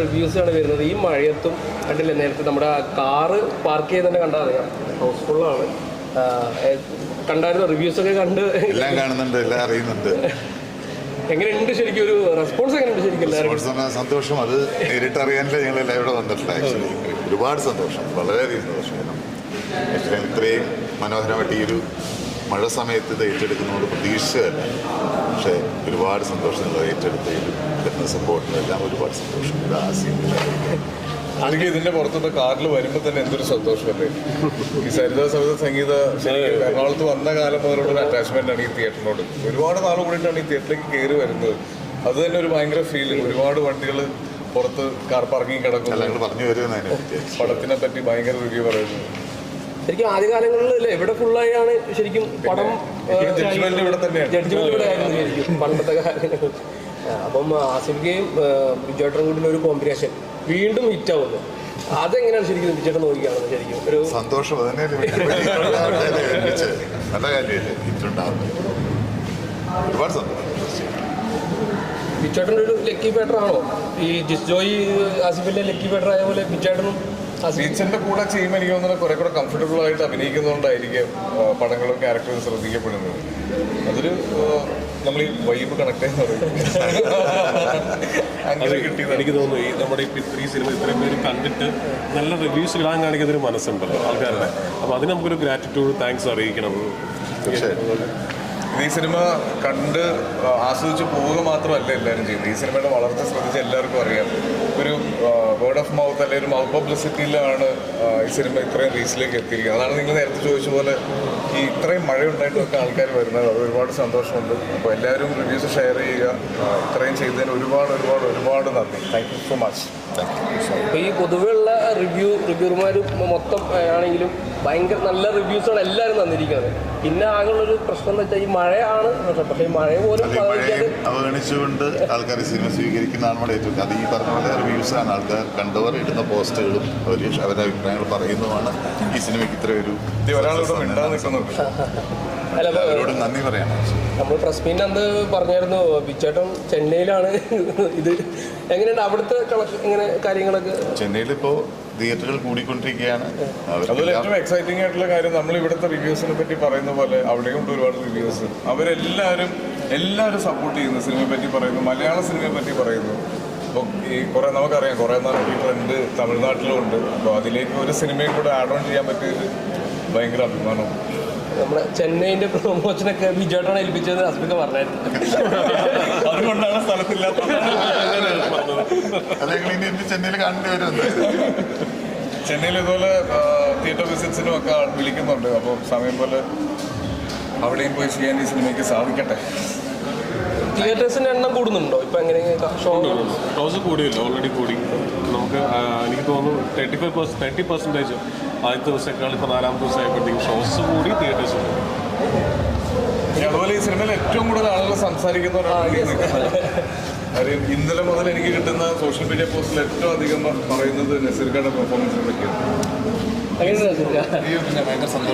Reviews ആണ് വരുന്നത്. ഈ മഴയത്തും കണ്ടില്ലേ നേരത്തെ നമ്മുടെ കാറ് പാർക്ക് ചെയ്തന്നെ കണ്ടാൽ അറിയാം. ഹൗസ്ഫുള്ളാണ് കണ്ടായിരുന്നു? റിവ്യൂസ് ഒക്കെ കണ്ട് എല്ലാം കാണുന്നുണ്ട് എല്ലാം അറിയുന്നുണ്ട്. എങ്ങനെയുണ്ട് ശരിക്കും ഒരു റെസ്പോൺസ് എങ്ങനെയുണ്ട് ശരിക്കും സന്തോഷം. അത് നേരിട്ട് അറിയാനല്ലേ ഞങ്ങൾ എല്ലാം ഇവിടെ വന്നിട്ടില്ല ആക്ച്വലി ഒരുപാട് സന്തോഷം. വളരെയധികം സന്തോഷം. ഇത്രയും മനോഹരമായിട്ട് ഈ ഒരു മഴ സമയത്ത് ഇത് ഏറ്റെടുക്കുന്നതുകൊണ്ട് പ്രതീക്ഷിച്ചതല്ല. പക്ഷേ ഒരുപാട് സന്തോഷം നിങ്ങൾ ഏറ്റെടുത്തതിലും കിട്ടുന്ന സപ്പോർട്ടിനെല്ലാം എല്ലാം ഒരുപാട് സന്തോഷം. ഇത് ആശയം എനിക്ക് ഇതിന്റെ പുറത്തുനിന്ന് കാറിൽ വരുമ്പോൾ തന്നെ എന്തൊരു സന്തോഷമല്ലേ ഈ സരിത സവിത സംഗീത എറണാകുളത്ത് വന്ന കാലം മുതലുള്ള ഒരു അറ്റാച്ച്മെന്റ് ആണ് ഈ തിയേറ്ററിനോട് ഒരുപാട് നാൾ കൂടിയിട്ടാണ് ഈ തിയേറ്ററിലേക്ക് കയറി വരുന്നത്. അത് തന്നെ ഒരു ഭയങ്കര ഫീലിംഗ് ഒരുപാട് വണ്ടികൾ പുറത്ത് കാർ പാർക്കിംഗ് കിടക്കുന്നു. പറഞ്ഞു പടത്തിനെ പറ്റി ഭയങ്കര റിവ്യൂ പറയുന്നു. ശരിക്കും ആദ്യകാലങ്ങളിൽ അല്ലേ ഇവിടെ ഫുള്ളായാണ് ശരിക്കും പടം ഇവിടെ ഇവിടെ തന്നെയാണ്. ജഡ്ജ്മെന്റ് ഇവിടെ ആയിരുന്നു ശരിക്കും പണ്ടത്തെ കാലങ്ങളിൽ. ആ, അപ്പം ആസിഫിക്കയും ബിജോട്ടനും കൂടി ഒരു കോമ്പിനേഷൻ വീണ്ടും ഹിറ്റ് ആവുന്നു. അതെങ്ങനെയാണ് ശരിക്കും ബിജോട്ടൻ നോക്കിയാണ് ശരിക്കും? ഒരു സന്തോഷം നല്ല കാര്യമല്ലേ ഒരുപാട് സന്തോഷം. ബിജോട്ടന്റെ ഒരു ലക്കി ബാറ്റർ ആണോ? ഈ ജിസ്ജോയി ആസിഫിന്റെ ലക്കി ബാറ്റർ ആയ പോലെ ബിച്ചേട്ടനും ടീച്ചറിന്റെ കൂടെ ചെയ്യുമ്പോൾ എനിക്ക് തോന്നുന്നത് കുറെ കൂടെ കംഫർട്ടബിൾ ആയിട്ട് അഭിനയിക്കുന്നതുകൊണ്ടായിരിക്കും പടങ്ങളും ക്യാരക്ടറും ശ്രദ്ധിക്കപ്പെടുന്നത്. അതൊരു നമ്മൾ ഈ വൈബ് കണക്ട് അങ്ങനെ കിട്ടിയത് എനിക്ക് തോന്നുന്നു ഈ നമ്മുടെ ഈ ഇത്രയും സിനിമ ഇത്രയും പേര് കണ്ടിട്ട് നല്ല റിവ്യൂസ് ഇടാൻ കാണിക്കുന്ന ഒരു മനസ്സുണ്ടല്ലോ ആൾക്കാരുടെ. അപ്പോൾ അതിന് നമുക്കൊരു ഗ്രാറ്റിറ്റ്യൂഡ് താങ്ക്സ് അറിയിക്കണം. തീർച്ചയായും ഇത് ഈ സിനിമ കണ്ട് ആസ്വദിച്ച് പോവുക മാത്രമല്ല എല്ലാവരും ചെയ്യുന്നത്. ഈ സിനിമയുടെ വളർച്ച ശ്രദ്ധിച്ച് എല്ലാവർക്കും അറിയാം. ഒരു വേർഡ് ഓഫ് മൗത്ത് അല്ലെങ്കിൽ ഒരു മൗത്ത് പബ്ലിസിറ്റിയിലാണ് ഈ സിനിമ ഇത്രയും റീച്ചിലേക്ക് എത്തിയിരിക്കുന്നത്. അതാണ് നിങ്ങൾ നേരത്തെ ചോദിച്ച പോലെ ഈ ഇത്രയും മഴ ഉണ്ടായിട്ടൊക്കെ ആൾക്കാർ വരുന്നത്. അത് ഒരുപാട് സന്തോഷമുണ്ട്. അപ്പോൾ എല്ലാവരും റിവ്യൂസ് ഷെയർ ചെയ്യുക. ഇത്രയും ചെയ്തതിന് ഒരുപാട് ഒരുപാട് ഒരുപാട് നന്ദി. താങ്ക് യു സോ മച്ച് അപ്പോൾ ഈ പൊതുവെയുള്ള റിവ്യൂ റിവ്യൂർമാർ മൊത്തം ആണെങ്കിലും ഭയങ്കര നല്ല റിവ്യൂസാണ് എല്ലാവരും തന്നിരിക്കുന്നത്. പിന്നെ ആകെയുള്ളൊരു പ്രശ്നം എന്ന് വെച്ചാൽ ഈ മഴയാണ് പക്ഷേ ഈ മഴ പോലും അവഗണിച്ചുകൊണ്ട് ആൾക്കാർ സിനിമ സ്വീകരിക്കുന്നതാണ് നമ്മുടെ ഏറ്റവും അത് ഈ പറഞ്ഞ പോലെ റിവ്യൂസാണ് ആൾക്കാർ കണ്ടവർ ഇടുന്ന പോസ്റ്റുകളും അവർ അവരുടെ അഭിപ്രായങ്ങൾ പറയുന്നതുമാണ്. ഈ സിനിമയ്ക്ക് ഇത്ര ഒരു അവരോട് നന്ദി പറയാം. നമ്മൾ പ്രസ് മീറ്റ് അന്ന് പറഞ്ഞായിരുന്നു ബിച്ചേട്ടൻ ചെന്നൈയിലാണ് ഇത്. എങ്ങനെയുണ്ട് അവിടുത്തെ കണക്ക് എങ്ങനെ കാര്യങ്ങളൊക്കെ? ചെന്നൈയിൽ ഇപ്പോൾ തിയേറ്ററുകൾ കൂടിക്കൊണ്ടിരിക്കുകയാണ്. അതുപോലെ ഏറ്റവും എക്സൈറ്റിംഗ് ആയിട്ടുള്ള കാര്യം നമ്മൾ ഇവിടുത്തെ റിവ്യൂസിനെ പറ്റി പറയുന്ന പോലെ അവിടെയും ഉണ്ട് ഒരുപാട് റിവ്യൂസ് അവരെല്ലാവരും എല്ലാവരും സപ്പോർട്ട് ചെയ്യുന്നു. സിനിമയെ പറ്റി പറയുന്നു. മലയാള സിനിമയെ പറ്റി പറയുന്നു. അപ്പോൾ ഈ കുറേ നമുക്കറിയാം കുറേ നാൾ ഈ ട്രെൻഡ് തമിഴ്നാട്ടിലുണ്ട്. അപ്പോൾ അതിലേക്ക് ഒരു സിനിമയും കൂടെ ആഡ് ഓൺ ചെയ്യാൻ പറ്റിയത് ഭയങ്കര അഭിമാനം നമ്മുടെ ചെന്നൈന്റെ പ്രൊമോഷനൊക്കെ ബിജോട്ടാണ് ഏൽപ്പിച്ചത് അസ്മിക പറഞ്ഞായിരുന്നു. അതുകൊണ്ടാണ് സ്ഥലത്തില്ലാത്തത്. ഞങ്ങൾ ഇനി ഇനി ചെന്നൈയിൽ കാണേണ്ടി വരുന്നത് ചെന്നൈയിൽ ഇതുപോലെ തിയേറ്റർ വിസിറ്റ്സിനും ഒക്കെ വിളിക്കുന്നുണ്ട്. അപ്പോൾ സമയം പോലെ അവിടെയും പോയി ചെയ്യാൻ ഈ സിനിമയ്ക്ക് സാധിക്കട്ടെ. തിയേറ്റേഴ്സിന്റെ എണ്ണം കൂടുന്നുണ്ടോ? ഇപ്പൊ ഷോസ് കൂടിയല്ലോ ഓൾറെഡി കൂടി. നമുക്ക് എനിക്ക് തോന്നുന്നു thirty five percent thirty percentage ആദ്യത്തെ ദിവസത്തേക്കാൾ ഇപ്പോൾ നാലാമത്തെ ദിവസമായപ്പോഴത്തേക്കും ഷോസ് കൂടി തിയേറ്റേഴ്സ് കൂടി ഇനി ഈ സിനിമയിൽ ഏറ്റവും കൂടുതൽ ആളുകൾ സംസാരിക്കുന്ന. കാര്യം ഇന്നലെ മുതൽ എനിക്ക് കിട്ടുന്ന സോഷ്യൽ മീഡിയ പോസ്റ്റിൽ ഏറ്റവും അധികം പറയുന്നത് നസീർഖാന്റെ പെർഫോമൻസിനെ പറ്റിയാണ് ഭയങ്കര സന്തോഷം.